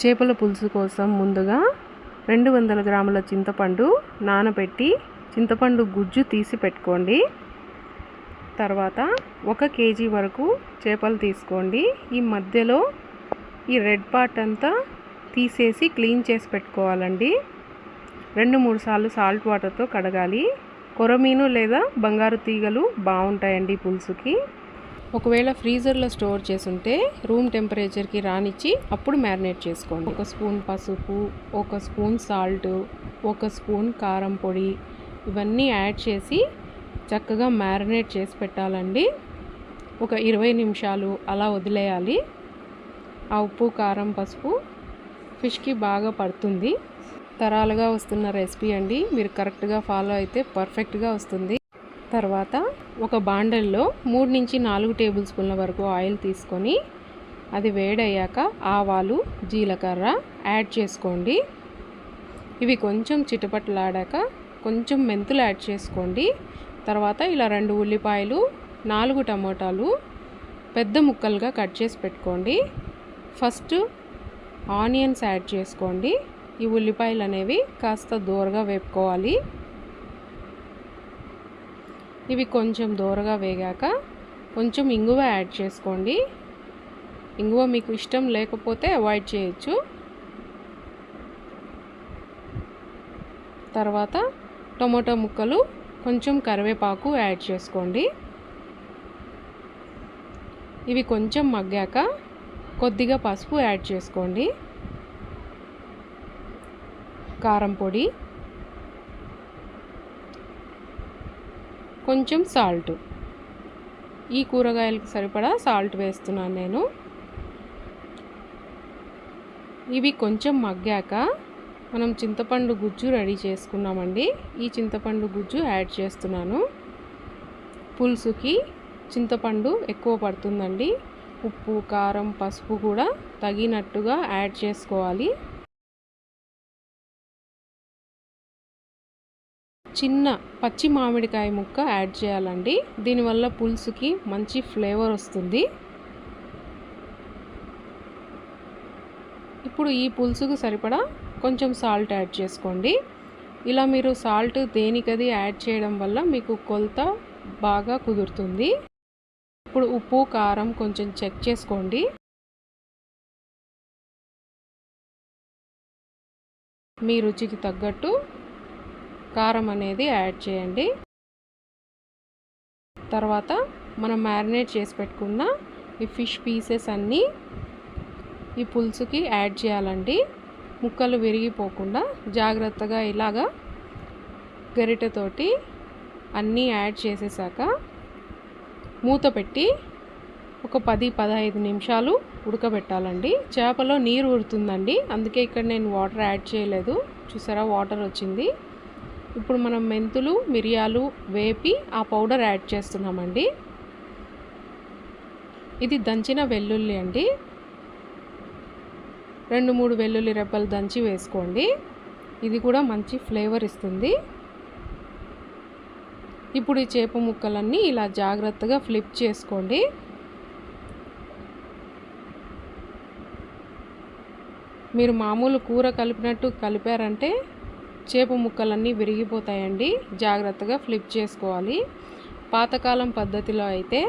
చేపల పులుసు కోసం ముందుగా రెండు వందల గ్రాముల చింతపండు నానబెట్టి చింతపండు గుజ్జు తీసి పెట్టుకోండి. తర్వాత ఒక కేజీ వరకు చేపలు తీసుకోండి. ఈ మధ్యలో ఈ రెడ్ పార్ట్ అంతా తీసేసి క్లీన్ చేసి పెట్టుకోవాలండి. రెండు మూడు సార్లు సాల్ట్ వాటర్తో కడగాలి. కొరమీను లేదా బంగారు తీగలు బాగుంటాయండి పులుసుకి. ఒకవేళ ఫ్రీజర్లో స్టోర్ చేసుంటే రూమ్ టెంపరేచర్కి రానిచ్చి అప్పుడు మ్యారినేట్ చేసుకోండి. ఒక స్పూన్ పసుపు ఒక స్పూన్ సాల్ట్ ఒక స్పూన్ కారం పొడి ఇవన్నీ యాడ్ చేసి చక్కగా మ్యారినేట్ చేసి పెట్టాలండి. ఒక ఇరవై నిమిషాలు అలా వదిలేయాలి. ఆ ఉప్పు కారం పసుపు ఫిష్కి బాగా పడుతుంది. తరాలుగా వస్తున్న రెసిపీ అండి. మీరు కరెక్ట్గా ఫాలో అయితే పర్ఫెక్ట్గా వస్తుంది. తర్వాత ఒక బాండల్లో మూడు నుంచి నాలుగు టేబుల్ స్పూన్ల వరకు ఆయిల్ తీసుకొని అది వేడయ్యాక ఆవాలు జీలకర్ర యాడ్ చేసుకోండి. ఇవి కొంచెం చిటపట్లాడాక కొంచెం మెంతులు యాడ్ చేసుకోండి. తర్వాత ఇలా రెండు ఉల్లిపాయలు నాలుగు టమోటాలు పెద్ద ముక్కలుగా కట్ చేసి పెట్టుకోండి. ఫస్ట్ ఆనియన్స్ యాడ్ చేసుకోండి. ఈ ఉల్లిపాయలు అనేవి కాస్త దూరగా వేపుకోవాలి. ఇవి కొంచెం దూరగా వేగాక కొంచెం ఇంగువ యాడ్ చేసుకోండి. ఇంగువ మీకు ఇష్టం లేకపోతే అవాయిడ్ చేయొచ్చు. తర్వాత టొమాటో ముక్కలు కొంచెం కరివేపాకు యాడ్ చేసుకోండి. ఇవి కొంచెం మగ్గాక కొద్దిగా పసుపు యాడ్ చేసుకోండి. కారం పొడి కొంచెం సాల్ట్. ఈ కూరగాయలకు సరిపడా సాల్ట్ వేస్తున్నాను నేను. ఇవి కొంచెం మగ్గాక మనం చింతపండు గుజ్జు రెడీ చేసుకున్నామండి. ఈ చింతపండు గుజ్జు యాడ్ చేస్తున్నాను. పులుసుకి చింతపండు ఎక్కువ పడుతుందండి. ఉప్పు కారం పసుపు కూడా తగినట్టుగా యాడ్ చేసుకోవాలి. చిన్న పచ్చి మామిడికాయ ముక్క యాడ్ చేయాలండి. దీనివల్ల పులుసుకి మంచి ఫ్లేవర్ వస్తుంది. ఇప్పుడు ఈ పులుసుకు సరిపడా కొంచెం సాల్ట్ యాడ్ చేసుకోండి. ఇలా మీరు సాల్ట్ దేనికది యాడ్ చేయడం వల్ల మీకు కొలత బాగా కుదురుతుంది. ఇప్పుడు ఉప్పు కారం కొంచెం చెక్ చేసుకోండి. మీ రుచికి తగ్గట్టు కారం అనేది యాడ్ చేయండి. తర్వాత మనం మ్యారినేట్ చేసి పెట్టుకున్న ఈ ఫిష్ పీసెస్ అన్నీ ఈ పులుసుకి యాడ్ చేయాలండి. ముక్కలు విరిగిపోకుండా జాగ్రత్తగా ఇలాగా గరిటెతోటి అన్నీ యాడ్ చేసేసాక మూత పెట్టి ఒక పది పదహైదు నిమిషాలు ఉడకబెట్టాలండి. చేపలో నీరు ఉడుతుందండి అందుకే ఇక్కడ నేను వాటర్ యాడ్ చేయలేదు. చూసారా? వాటర్ వచ్చింది. ఇప్పుడు మనం మెంతులు మిరియాలు వేపి ఆ పౌడర్ యాడ్ చేస్తున్నామండి. ఇది దంచిన వెల్లుల్లి అండి. రెండు మూడు వెల్లుల్లి రెబ్బలు దంచి వేసుకోండి. ఇది కూడా మంచి ఫ్లేవర్ ఇస్తుంది. ఇప్పుడు ఈ చేప ముక్కలన్నీ ఇలా జాగ్రత్తగా ఫ్లిప్ చేసుకోండి. మీరు మామూలు కూర కలిపినట్టు కలిపారంటే చేప ముక్కలన్నీ విరిగిపోతాయండి. జాగ్రత్తగా ఫ్లిప్ చేసుకోవాలి. పాతకాలం పద్ధతిలో అయితే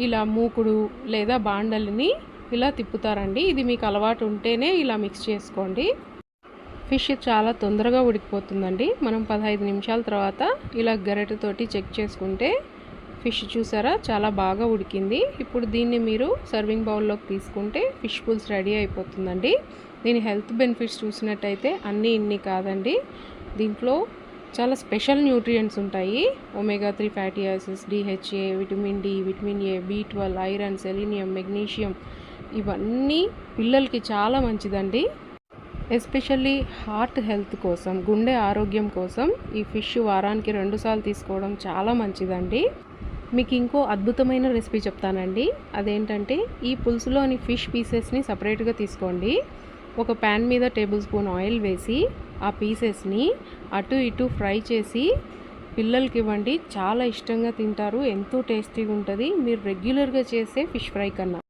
ఇలా మూకుడు లేదా బాండల్ని ఇలా తిప్పుతారండి. ఇది మీకు అలవాటు ఉంటేనే ఇలా మిక్స్ చేసుకోండి. ఫిష్ చాలా తొందరగా ఉడికిపోతుందండి. మనం పదహైదు నిమిషాల తర్వాత ఇలా గరిటెతోటి చెక్ చేసుకుంటే ఫిష్ చూసారా? చాలా బాగా ఉడికింది. ఇప్పుడు దీన్ని మీరు సర్వింగ్ బౌల్లోకి తీసుకుంటే ఫిష్ పుల్స్ రెడీ అయిపోతుందండి. దీని హెల్త్ బెనిఫిట్స్ చూసినట్టయితే అన్నీ ఇన్ని కాదండి. దీంట్లో చాలా స్పెషల్ న్యూట్రియంట్స్ ఉంటాయి. Omega three fatty acids DHA vitamin D vitamin A B twelve iron selenium magnesium ఇవన్నీ పిల్లలకి చాలా మంచిదండి. ఎస్పెషల్లీ హార్ట్ హెల్త్ కోసం గుండె ఆరోగ్యం కోసం ఈ ఫిష్ వారానికి రెండుసార్లు తీసుకోవడం చాలా మంచిదండి. మీకు ఇంకో అద్భుతమైన రెసిపీ చెప్తానండి. అదేంటంటే ఈ పులుసులోని ఫిష్ పీసెస్ని సపరేట్గా తీసుకోండి. ఒక ప్యాన్ మీద టేబుల్ స్పూన్ ఆయిల్ వేసి ఆ పీసెస్ని అటు ఇటు ఫ్రై చేసి పిల్లలకి ఇవ్వండి. చాలా ఇష్టంగా తింటారు. ఎంతో టేస్టీగా ఉంటుంది. మీరు రెగ్యులర్గా చేసే ఫిష్ ఫ్రై కన్నా.